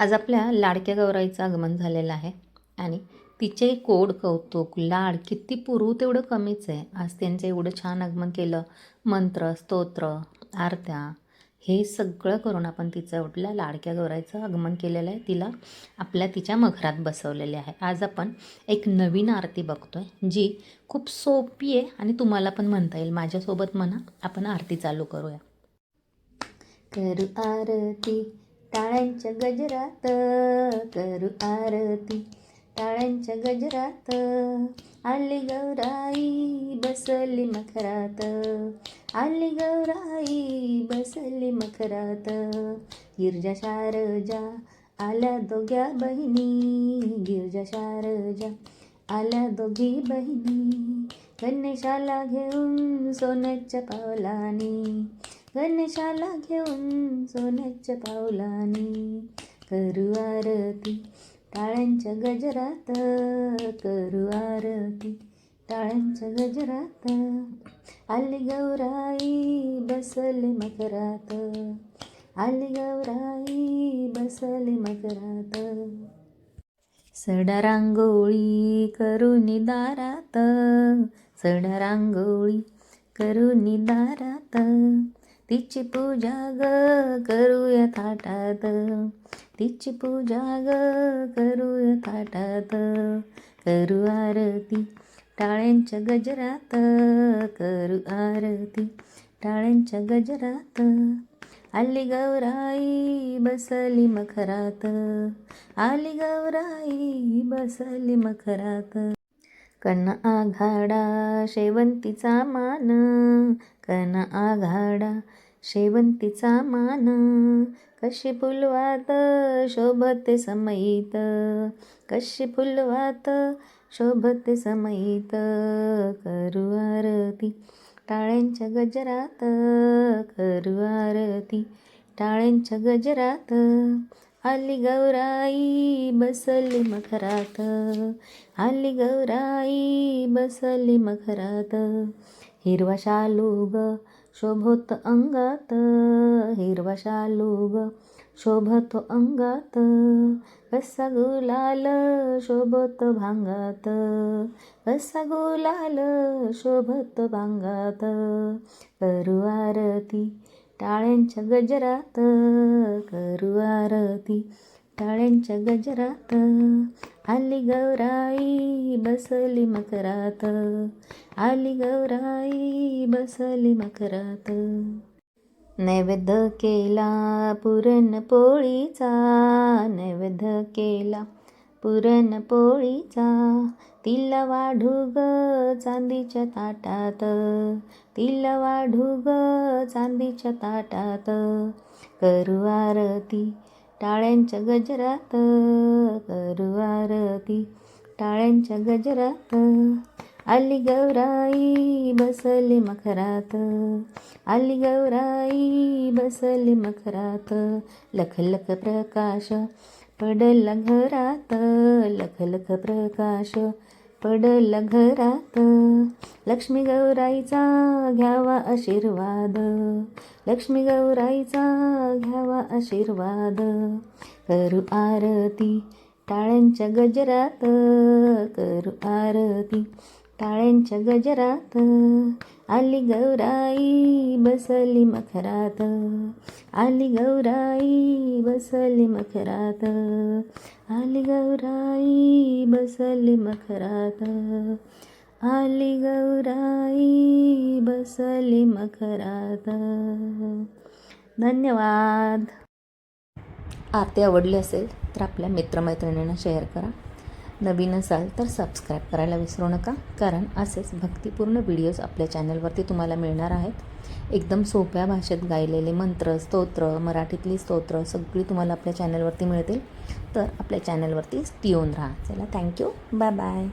आज आपल्या लाडक्या गौराईचं आगमन झालेलं आहे आणि तिचे कोड कौतुक लाड किती पुरू तेवढं कमीच आहे. आज त्यांचं एवढं छान आगमन केलं. मंत्र स्तोत्र आरत्या हे सगळं करून आपण तिचं एवढल्या लाडक्या गौराईचं आगमन केलेलं आहे. तिला आपल्या तिच्या मखरात बसवलेले आहे. आज आपण एक नवीन आरती बघतो आहे जी खूप सोपी आहे आणि तुम्हाला पण म्हणता येईल. माझ्यासोबत म्हणा आपण आरती चालू करूया. करू आरती टाळ्यांच्या गजरात करू आरती. टाळ्यांच्या गजरात आली गौराई बसली मखरात. आली गौराई बसली मखरात. गिरजा शारजा आल्या दोघ्या बहिणी. गिरजा शारजा आल्या दोघी बहिणी. गणेशाला घेऊन सोन्याच्या पावलानी गणेशाला घेऊन सोन्याच्या पावलानी करू आरती. टाळ्यांच्या गजरात करू आरती. टाळ्यांच्या गजरात आली गौराई बसले मकरात. आली गौराई बसले मकरात. सडा रांगोळी करून दारात सडा रांगोळी करून दारात तिची पूजा ग करूया थाटात. तिची पूजा ग करूया थाटात. करू आरती टाळ्यांच्या गजरात. करू आरती टाळ्यांच्या गजरात. आली गौराई बसली मखरात. आली गौराई बसली मखरात. कन आघाडा शेवंतीचा मान. कन आघाडा शेवंतीचा मान. कशी फुलवात शोभते समयीत कशी फुलवात शोभते समयीत करू आरती टाळ्यांच्या गजरात. करू आरती टाळ्यांच्या गजरात. आली गौराई बसली मखरात आली गौराई बसली मखरात हिरवा शालू ग शोभत अंगात हिरवा शालू ग शोभतो अंगात कसा गुलाल शोभत भांगात कसा गुलाल शोभत भांगात करू आरती टाळ्यांच्या गजरात करू आरती टाळ्यांच्या गजरात. आली गौराई बसली मकरात. आली गौराई बसली मकरात. नैवेद्य केला पुरणपोळीचा. नैवेद्य केला पुरणपोळीचा तिला वाढू ग चांदीच्या ताटात. तिला वाढू ग चांदीच्या ताटात. करू आरती टाळ्यांच्या गजरात. करू आरती टाळ्यांच्या गजरात. आली गौराई बसली मखरात. आली गौराई बसली मखरात. लख लख प्रकाश पडला घरात लख लख प्रकाश पडला घरात लक्ष्मी गौराईचा घ्यावा आशीर्वाद लक्ष्मी गौराईचा घ्यावा आशीर्वाद. करू आरती टाळ्यांच्या गजरात करू आरती टाळ्यांच्या गजरात आली गौराई बसली मखरात आली गौराई बसली मखरात आली गौराई बसली मखरात आली गौराई बसली मखरात. धन्यवाद. आरती आवडली असेल तर आपल्या मित्रमैत्रिणींना शेअर करा. नवीन असाल तर सबस्क्राईब करायला विसरू नका. कारण असेच भक्तिपूर्ण व्हिडिओज आपल्या चॅनलवरती तुम्हाला मिळणार आहेत. एकदम सोप्या भाषेत गायलेले मंत्र स्तोत्र मराठीतली स्तोत्र सगळी तुम्हाला आपल्या चॅनलवरती मिळतील. तर आपल्या चॅनलवरती येऊन राहा. चला थँक्यू बाय बाय